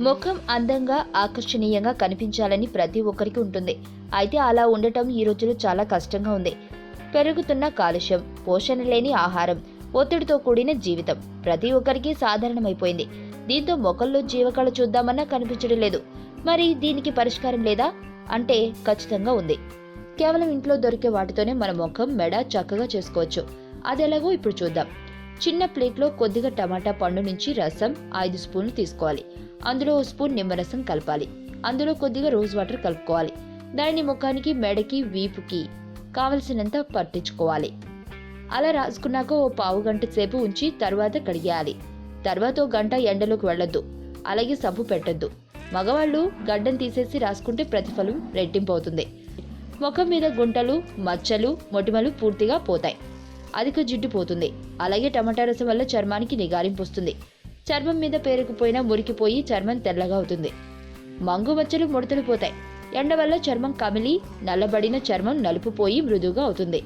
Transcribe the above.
ముఖం అందంగా ఆకర్షణీయంగా కనిపించాలని ప్రతి ఒక్కరికి ఉంటుంది. అయితే అలా ఉండటం ఈ రోజుల్లో చాలా కష్టంగా ఉంది. పెరుగుతున్న కాలుష్యం పోషణ లేని ఆహారం ఒత్తిడితో కూడిన జీవితం ప్రతి ఒక్కరికి సాధారణమైపోయింది. దీంతో మొక్కల్లో జీవకళ చూద్దామన్నా కనిపించడం లేదు. మరి దీనికి పరిష్కారం లేదా? అంటే ఖచ్చితంగా ఉంది. కేవలం ఇంట్లో దొరికే వాటితోనే మన ముఖం మెడ చక్కగా చేసుకోవచ్చు. అది ఎలాగో ఇప్పుడు చూద్దాం. చిన్న ప్లేట్లో కొద్దిగా టమాటా పండు నుంచి రసం ఐదు స్పూన్లు తీసుకోవాలి. అందులో ఓ స్పూన్ నిమ్మరసం కలపాలి. అందులో కొద్దిగా రోజ్ వాటర్ కలుపుకోవాలి. దానిని ముఖానికి మెడకి వీపుకి కావలసినంత పట్టించుకోవాలి. అలా రాసుకున్నాక ఓ పావు గంట సేపు ఉంచి తర్వాత కడిగేయాలి. తర్వాత ఓ గంట ఎండలోకి వెళ్ళొద్దు. అలాగే సబ్బు పెట్టొద్దు. మగవాళ్ళు గడ్డం తీసేసి రాసుకుంటే ప్రతిఫలం రెట్టింపు అవుతుంది. ముఖం మీద గుంటలు మచ్చలు మొటిమలు పూర్తిగా పోతాయి. అధిక జిడ్డు పోతుంది. అలాగే టమాటా రసం వల్ల చర్మానికి నిగారింపు వస్తుంది. చర్మం మీద పేరుకుపోయిన మురికిపోయి చర్మం తెల్లగా అవుతుంది. మంగు మచ్చలు ముడతలు పోతాయి. ఎండ వల్ల చర్మం కమిలి నల్లబడిన చర్మం నలుపుపోయి మృదువుగా అవుతుంది.